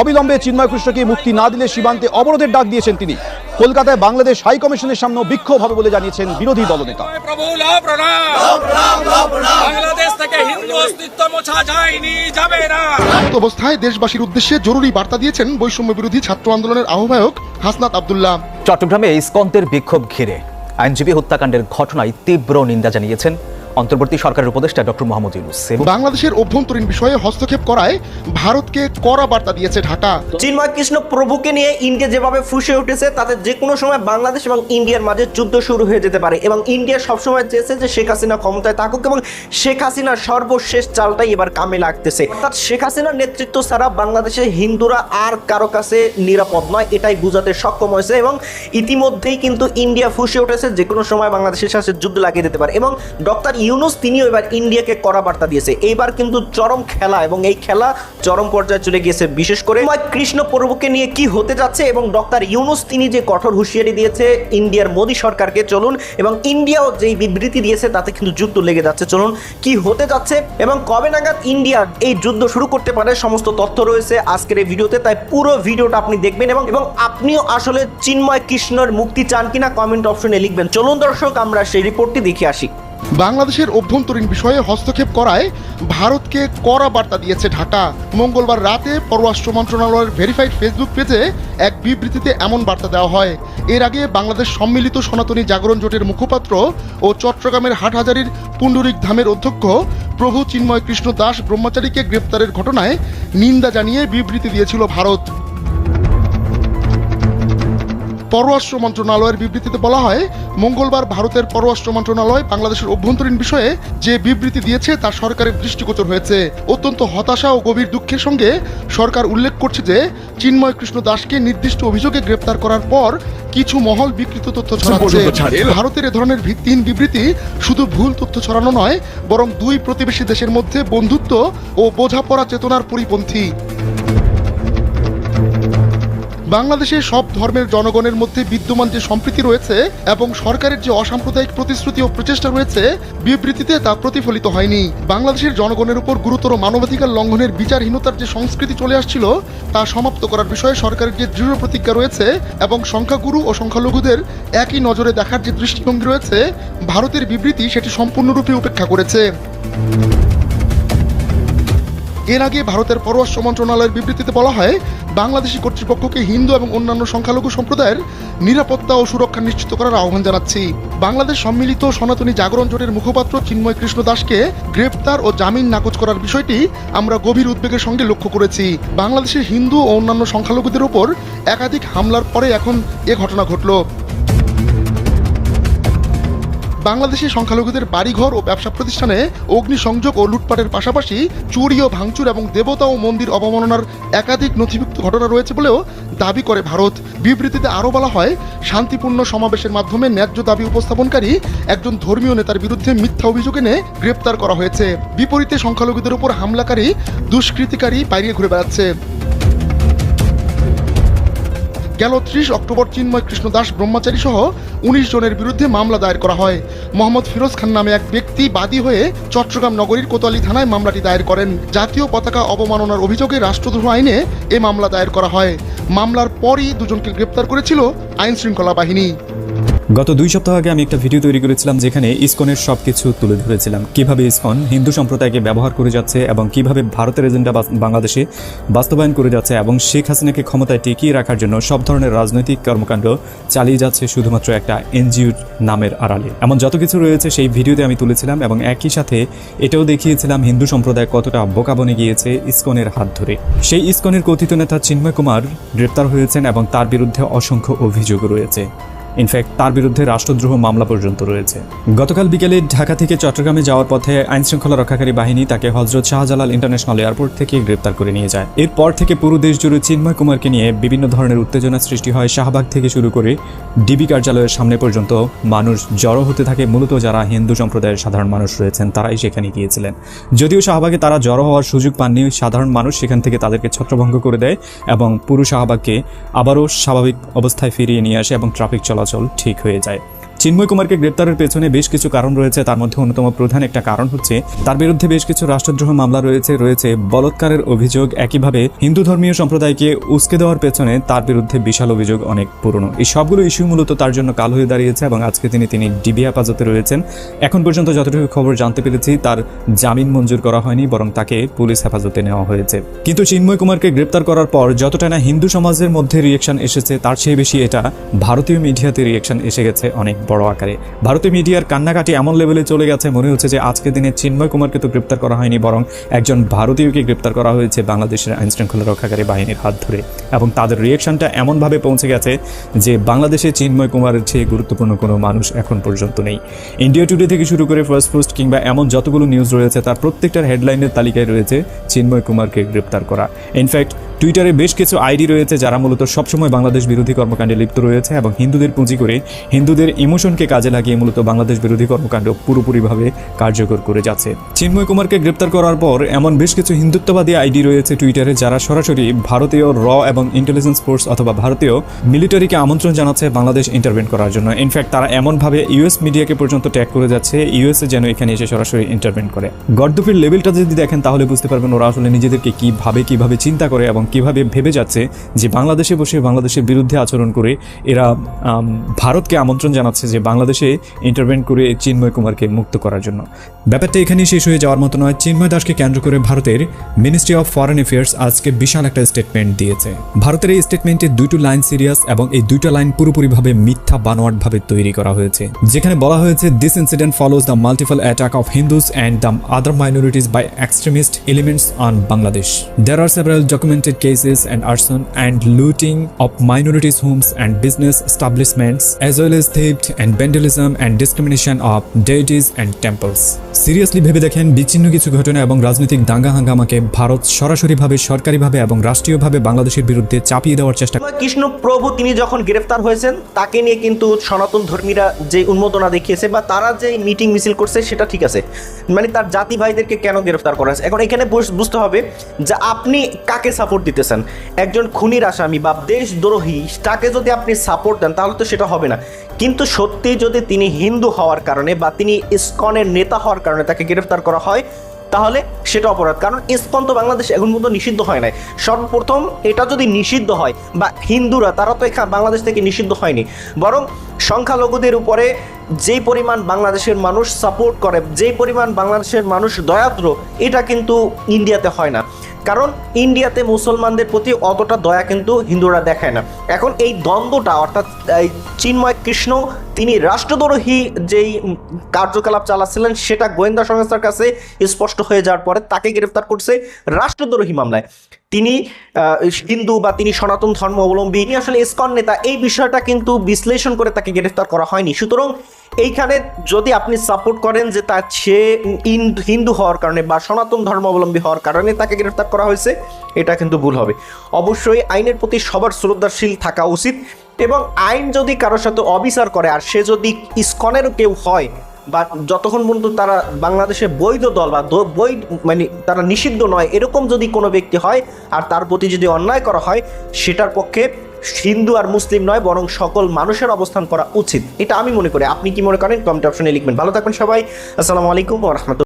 অবিলম্বে চিন্ময় কৃষ্ণকে মুক্তি না দিলে সীমান্তে অবরোধের ডাক দিয়েছেন তিনি। কলকাতায় বাংলাদেশ হাই কমিশনের সামনে বিক্ষোভ হবে বলে জানিয়েছেন বিরোধী দলনেতা। প্রভু লাভ প্রণাম বাংলাদেশ থেকে হিন্দু অস্তিত্ব মোছা যায়নি যাবে না। এমত অবস্থায় দেশবাসীর উদ্দেশ্যে জরুরি বার্তা দিয়েছেন বৈষম্য বিরোধী ছাত্র আন্দোলনের আহ্বায়ক হাসনাত আবদুল্লাহ। চট্টগ্রামে ইস্কন্তের বিক্ষোভ ঘিরে আইনজীবী হত্যাকাণ্ডের ঘটনায় তীব্র নিন্দা জানিয়েছেন অন্তর্বর্তী সরকারের উপদেষ্টা ডক্টর মোহাম্মদ ইউনুস। বাংলাদেশের অভ্যন্তরীণ বিষয়ে হস্তক্ষেপ করায় ভারতকে কড়া বার্তা দিয়েছে ঢাকা। চিন্ময় কৃষ্ণ প্রভুকে নিয়ে ইন্ডিয়া যেভাবে ফুসে উঠেছে তাতে যে কোনো সময় বাংলাদেশ এবং ইন্ডিয়ার মাঝে যুদ্ধ শুরু হয়ে যেতে পারে এবং ইন্ডিয়া সবসময় চেয়েছে যে শেখ হাসিনা ক্ষমতায় থাকুক এবং শেখ হাসিনার সর্বশেষ চালটাই এবার কামে লাগতেছে। অর্থাৎ শেখ হাসিনার নেতৃত্ব ছাড়া বাংলাদেশের হিন্দুরা আর কারও কাছে নিরাপদ নয় এটাই বুঝাতে সক্ষম হয়েছে এবং ইতিমধ্যেই কিন্তু ইন্ডিয়া ফুসে উঠেছে যে কোনো সময় বাংলাদেশের সাথে যুদ্ধ লাগিয়ে দিতে পারে এবং ডক্টর ইউনুস তিনিও এবার ইন্ডিয়াকে কড়া বার্তা দিয়েছে। এইবার কিন্তু চরম খেলা এবং এই খেলা চরম পর্যায়ে চলে গিয়েছে। বিশেষ করে কৃষ্ণ প্রভুকে নিয়ে কি হতে যাচ্ছে এবং ডক্টর ইউনুস তিনি যে কঠোর হুঁশিয়ারি দিয়েছে, ইন্ডিয়ার মোদী সরকারকে চলুন এবং ইন্ডিয়াও যেই বিবৃতি দিয়েছে তাতে কিন্তু যুদ্ধ লেগে যাচ্ছে। চলুন কি হতে যাচ্ছে এবং কবে নাগাদ ইন্ডিয়া এই যুদ্ধ শুরু করতে পারে সমস্ত তথ্য রয়েছে আজকের এই ভিডিওতে। তাই পুরো ভিডিওটা আপনি দেখবেন এবং এবং আপনিও আসলে চিন্ময় কৃষ্ণর মুক্তি চান কিনা কমেন্ট অপশনে লিখবেন। চলুন দর্শক, আমরা সেই রিপোর্টটি দেখে আসি। বাংলাদেশের অভ্যন্তরীণ বিষয়ে হস্তক্ষেপ করায় ভারতকে কড়া বার্তা দিয়েছে ঢাকা। মঙ্গলবার রাতে পররাষ্ট্র মন্ত্রণালয়ের ভেরিফাইড ফেসবুক পেজে এক বিবৃতিতে এমন বার্তা দেওয়া হয়। এর আগে বাংলাদেশ সম্মিলিত সনাতনী জাগরণ জোটের মুখপাত্র ও চট্টগ্রামের হাটহাজারির পুণ্ডরিক ধামের অধ্যক্ষ প্রভু চিন্ময় কৃষ্ণ দাস ব্রহ্মচারীকে গ্রেপ্তারের ঘটনায় নিন্দা জানিয়ে বিবৃতি দিয়েছিল ভারত। পররাষ্ট্র মন্ত্রণালয়ের বিবৃতিতে বলা হয় মঙ্গলবার ভারতের পররাষ্ট্র মন্ত্রণালয় বাংলাদেশের অভ্যন্তরীণ বিষয়ে যে বিবৃতি দিয়েছে তা সরকারের দৃষ্টিগোচর হয়েছে। অত্যন্ত হতাশা ও গভীর দুঃখের সঙ্গে সরকার উল্লেখ করছে যে চিন্ময় কৃষ্ণ দাসকে নির্দিষ্ট অভিযোগে গ্রেপ্তার করার পর কিছু মহল বিকৃত তথ্য ছড়াচ্ছে। ভারতের এ ধরনের ভিত্তিহীন বিবৃতি শুধু ভুল তথ্য ছড়ানো নয় বরং দুই প্রতিবেশী দেশের মধ্যে বন্ধুত্ব ও বোঝাপড়া চেতনার পরিপন্থী। বাংলাদেশের সব ধর্মের জনগণের মধ্যে বিদ্যমান যে সম্প্রীতি রয়েছে এবং সরকারের যে অসাম্প্রদায়িক প্রতিশ্রুতি ও প্রচেষ্টা রয়েছে, বিবৃতিতে তা প্রতিফলিত হয়নি। বাংলাদেশের জনগণের উপর গুরুতর মানবাধিকার লঙ্ঘনের বিচারহীনতার যে সংস্কৃতি চলে আসছিল, তা সমাপ্ত করার বিষয়ে সরকারের যে দৃঢ় প্রতিজ্ঞা রয়েছে এবং সংখ্যাগুরু ও সংখ্যালঘুদের একই নজরে দেখার যে দৃষ্টিভঙ্গি রয়েছে, ভারতের বিবৃতি সেটি সম্পূর্ণরূপে উপেক্ষা করেছে। এর আগে ভারতের পররাষ্ট্র মন্ত্রণালয়ের বিবৃতিতে বলা হয়, বাংলাদেশি কর্তৃপক্ষকে হিন্দু এবং অন্যান্য সংখ্যালঘু সম্প্রদায়ের নিরাপত্তা ও সুরক্ষা নিশ্চিত করার আহ্বান জানাচ্ছি। বাংলাদেশ সম্মিলিত সনাতনী জাগরণ জোটের মুখপাত্র চিন্ময় কৃষ্ণ দাসকে গ্রেপ্তার ও জামিন নাকচ করার বিষয়টি আমরা গভীর উদ্বেগের সঙ্গে লক্ষ্য করেছি। বাংলাদেশের হিন্দু ও অন্যান্য সংখ্যালঘুদের ওপর একাধিক হামলার পরে এখন এ ঘটনা ঘটল। বাংলাদেশের সংখ্যালঘুদের বাড়িঘর ও ব্যবসা প্রতিষ্ঠানে অগ্নিসংযোগ ও লুটপাটের পাশাপাশি চুরি ও ভাঙচুর এবং দেবতা ও মন্দির অবমাননার একাধিক নথিভুক্ত ঘটনা রয়েছে বলেও দাবি করে ভারত। বিবৃতিতে আরও বলা হয়, শান্তিপূর্ণ সমাবেশের মাধ্যমে ন্যায্য দাবি উপস্থাপনকারী একজন ধর্মীয় নেতার বিরুদ্ধে মিথ্যা অভিযোগ এনে গ্রেপ্তার করা হয়েছে। বিপরীতে সংখ্যালঘুদের উপর হামলাকারী দুষ্কৃতিকারী বাইরে ঘুরে বেড়াচ্ছে। গেল ত্রিশ অক্টোবর চিন্ময় কৃষ্ণ দাস ব্রহ্মচারী সহ উনিশ জনের বিরুদ্ধে মামলা দায়ের করা হয়। মোহাম্মদ ফিরোজ খান নামে এক ব্যক্তি বাদী হয়ে চট্টগ্রাম নগরীর কোতোয়ালি থানায় মামলাটি দায়ের করেন। জাতীয় পতাকা অবমাননার অভিযোগে রাষ্ট্রদ্রোহ আইনে এ মামলা দায়ের করা হয়। মামলার পরই দুজনকে গ্রেপ্তার করেছিল আইন শৃঙ্খলা বাহিনী। গত দুই সপ্তাহ আগে আমি একটা ভিডিও তৈরি করেছিলাম যেখানে ইসকনের সবকিছু তুলে ধরেছিলাম। কীভাবে ইসকন হিন্দু সম্প্রদায়কে ব্যবহার করে যাচ্ছে এবং কীভাবে ভারতের এজেন্ডা বাংলাদেশে বাস্তবায়ন করে যাচ্ছে এবং শেখ হাসিনাকে ক্ষমতায় টিকিয়ে রাখার জন্য সব ধরনের রাজনৈতিক কর্মকাণ্ড চালিয়ে যাচ্ছে শুধুমাত্র একটা এনজিওর নামের আড়ালে। এমন যত কিছু রয়েছে সেই ভিডিওতে আমি তুলেছিলাম এবং একই সাথে এটাও দেখিয়েছিলাম হিন্দু সম্প্রদায় কতটা বোকা বনে গিয়েছে ইসকনের হাত ধরে। সেই ইসকনের কথিত নেতা চিন্ময় কুমার গ্রেপ্তার হয়েছেন এবং তার বিরুদ্ধে অসংখ্য অভিযোগ রয়েছে। ইনফ্যাক্ট, তার বিরুদ্ধে রাষ্ট্রদ্রোহ মামলা পর্যন্ত রয়েছে। গতকাল বিকেলে ঢাকা থেকে চট্টগ্রামে যাওয়ার পথে আইন শৃঙ্খলা রক্ষাকারী বাহিনী তাকে হজরত শাহজালাল ইন্টারন্যাশনাল এয়ারপোর্ট থেকে গ্রেপ্তার করে নিয়ে যায়। এরপর থেকে পুরো দেশ জুড়ে চিন্ময় কুমারকে নিয়ে বিভিন্ন ধরনের উত্তেজনা সৃষ্টি হয় শাহবাগ থেকে শুরু করে ডিবি কার্যালয়ের সামনে পর্যন্ত। মানুষ জড়ো হতে থাকে মূলত যারা হিন্দু সম্প্রদায়ের সাধারণ মানুষ রয়েছেন, তারাই সেখানে গিয়েছিলেন। যদিও শাহবাগে তারা জড়ো হওয়ার সুযোগ পাননি, সাধারণ মানুষ সেখান থেকে তাদেরকে ছত্রভঙ্গ করে দেয় এবং পুরো শাহবাগকে আবারও স্বাভাবিক অবস্থায় ফিরিয়ে নিয়ে আসে এবং ট্রাফিক চলাচল ঠিক হয়ে যায়। চিন্ময় কুমারকে গ্রেপ্তারের পেছনে বেশ কিছু কারণ রয়েছে। তার মধ্যে অন্যতম প্রধান একটা কারণ হচ্ছে, তার বিরুদ্ধে বেশ কিছু রাষ্ট্রদ্রোহ মামলা রয়েছে রয়েছে বলৎকারের অভিযোগ। একইভাবে হিন্দু ধর্মীয় সম্প্রদায়কে উস্কে দেওয়ার পেছনে তার বিরুদ্ধে বিশাল অভিযোগ অনেক পুরনো। এই সবগুলো ইস্যু মূলত তার জন্য কাল হয়ে দাঁড়িয়েছে এবং আজকে তিনি তিনি ডিবি হেফাজতে রয়েছেন। এখন পর্যন্ত যতটুকু খবর জানতে পেরেছি, তার জামিন মঞ্জুর করা হয়নি, বরং তাকে পুলিশ হেফাজতে নেওয়া হয়েছে। কিন্তু চিন্ময় কুমারকে গ্রেপ্তার করার পর যতটা না হিন্দু সমাজের মধ্যে রিয়েকশন এসেছে, তার চেয়ে বেশি এটা ভারতীয় মিডিয়াতে রিয়েকশন এসে গেছে অনেক বড় আকারে। ভারতীয় মিডিয়ার কান্নাকাটি এমন লেভেলে চলে গেছে, মনে হচ্ছে যে আজকে দিনে চিন্ময় কুমারকে তো গ্রেপ্তার করা হয়নি, বরং একজন ভারতীয়কে গ্রেপ্তার করা হয়েছে বাংলাদেশের আইন শৃঙ্খলা রক্ষাকারী বাহিনীর হাত ধরে। এবং তাদের রিয়েকশনটা এমনভাবে পৌঁছে গেছে যে বাংলাদেশে চিন্ময় কুমারের চেয়ে গুরুত্বপূর্ণ কোনো মানুষ এখন পর্যন্ত নেই। ইন্ডিয়া টুডে থেকে শুরু করে ফার্স্ট পোস্ট কিংবা এমন যতগুলো নিউজ রয়েছে, তার প্রত্যেকটার হেডলাইনের তালিকায় রয়েছে, চিন্ময় কুমারকে গ্রেপ্তার করা। ইনফ্যাক্ট টুইটারে বেশ কিছু আইডি রয়েছে যারা মূলত সবসময় বাংলাদেশ বিরোধী কর্মকাণ্ডে লিপ্ত রয়েছে এবং হিন্দুদের পুঁজি করে হিন্দুদের ইমোশনকে কাজে লাগিয়ে মূলত বাংলাদেশ বিরোধী কর্মকাণ্ড পুরোপুরিভাবে কার্যকর করে যাচ্ছে। চিন্ময় কুমারকে গ্রেপ্তার করার পর এমন বেশ কিছু হিন্দুত্ববাদী আইডি রয়েছে টুইটারে যারা সরাসরি ভারতীয় র এবং ইন্টেলিজেন্স ফোর্স অথবা ভারতীয় মিলিটারিকে আমন্ত্রণ জানাচ্ছে বাংলাদেশ ইন্টারভেন করার জন্য। ইনফ্যাক্ট তারা এমনভাবে ইউএস মিডিয়াকে পর্যন্ত ট্যাগ করে যাচ্ছে ইউএসএ যেন এখানে এসে সরাসরি ইন্টারভেন করে। গর্দুফের লেভেলটা যদি দেখেন, তাহলে বুঝতে পারবেন ওরা আসলে নিজেদেরকে কীভাবে কীভাবে চিন্তা করে এবং কীভাবে ভেবে যাচ্ছে যে বাংলাদেশে বসে বাংলাদেশের বিরুদ্ধে আচরণ করে এরা ভারতকে আমন্ত্রণ জানাচ্ছে যে বাংলাদেশে ইন্টারভেন করে চিন্ময় কুমারকে মুক্ত করার জন্য। ব্যাপারটা এখানেই শেষ হয়ে যাওয়ার মতো নয়। চিন্ময় দাসকে কেন্দ্র করে ভারতের মিনিস্ট্রি অফ ফরেন অ্যাফেয়ার্স আজকে বিশাল একটা স্টেটমেন্ট দিয়েছে। ভারতের এই স্টেটমেন্টে দুটো লাইন সিরিয়াস এবং এই দুটো লাইন পুরোপুরিভাবে মিথ্যা, বানোয়াটভাবে তৈরি করা হয়েছে। যেখানে বলা হয়েছে this incident follows the multiple attack of Hindus and the other minorities by extremist elements on Bangladesh There are several documented cases and arson and looting of minorities' homes and business establishments, as well as theft and vandalism and discrimination of deities and temples. Seriously ভেবে দেখেন বিচ্ছিন্ন কিছু ঘটনা এবং রাজনৈতিক দাঙ্গা হাঙ্গামাকে ভারত সরাসরিভাবে সরকারিভাবে এবং রাষ্ট্রীয়ভাবে বাংলাদেশের বিরুদ্ধে চাপিয়ে দেওয়ার চেষ্টা কৃষ্ণ প্রভু তিনি যখন গ্রেফতার হয়েছেন তাকে নিয়ে কিন্তু সনাতন ধর্মীরা যে উন্মোদনা দেখিয়েছে বা তারা যে মিটিং মিছিল করছে সেটা ঠিক আছে মানে তার জাতি ভাইদেরকে কেন গ্রেফতার করা হয়েছে এখন এখানে বুঝ- বুঝতে হবে যে আপনি কাকে সাপোর্ট দিতেছেন। একজন খুনির আসামি বা দেশদ্রোহী, তাকে যদি আপনি সাপোর্ট দেন, তাহলে তো সেটা হবে না। কিন্তু সত্যি যদি তিনি হিন্দু হওয়ার কারণে বা তিনি ইসকনের নেতা হওয়ার কারণে তাকে গ্রেফতার করা হয়, তাহলে সেটা অপরাধ। কারণ ইসকন তো বাংলাদেশ এখন পর্যন্ত নিষিদ্ধ হয় নাই। সর্বপ্রথম এটা যদি নিষিদ্ধ হয়, বা হিন্দুরা, তারা তো এখানে বাংলাদেশ থেকে নিষিদ্ধ হয়নি। বরং সংখ্যালঘুদের উপরে যেই পরিমাণ বাংলাদেশের মানুষ সাপোর্ট করে যে পরিমাণ বাংলাদেশের মানুষ দয়াদ্র, এটা কিন্তু ইন্ডিয়াতে হয় না। কারণ ইন্ডিয়াতে মুসলমানদের প্রতি অতটা দয়া কিন্তু হিন্দুরা দেখায় না। এখন এই দ্বন্দ্বটা, অর্থাৎ চিন্ময় কৃষ্ণ তিনি রাষ্ট্রদ্রোহী যেই কার্যকলাপ চালাচ্ছিলেন, সেটা গোয়েন্দা সংস্থার কাছে স্পষ্ট হয়ে যাওয়ার পরে তাকে গ্রেফতার করছে রাষ্ট্রদ্রোহী মামলায়। তিনি হিন্দু বা তিনি সনাতন ধর্ম অবলম্বী, তিনি আসলে ইসকন নেতা, এই বিষয়টা কিন্তু বিশ্লেষণ করে তাকে গ্রেফতার করা হয়নি। সুতরাং এইখানে যদি আপনি সাপোর্ট করেন যে তার সে হিন্দু হওয়ার কারণে বা সনাতন ধর্মাবলম্বী হওয়ার কারণে তাকে গ্রেফতার করা হয়েছে, এটা কিন্তু ভুল হবে। অবশ্যই আইনের প্রতি সবার শ্রদ্ধাশীল থাকা উচিত। এবং আইন যদি কারোর সাথে অবিচার করে আর সে যদি ইসকনেরও কেউ হয় বা যতক্ষণ পর্যন্ত তারা বাংলাদেশে বৈধ দল বা বৈধ মানে তারা নিষিদ্ধ নয়, এরকম যদি কোনো ব্যক্তি হয় আর তার প্রতি যদি অন্যায় করা হয়, সেটার পক্ষে হিন্দু আর মুসলিম নয়, বরং সকল মানুষের অবস্থান করা উচিত। এটা আমি মনে করি। আপনি কি মনে করেন? কমেন্ট অপশনে লিখবেন। ভালো থাকবেন সবাই। আসসালামু আলাইকুম রহমতুল্লাহ।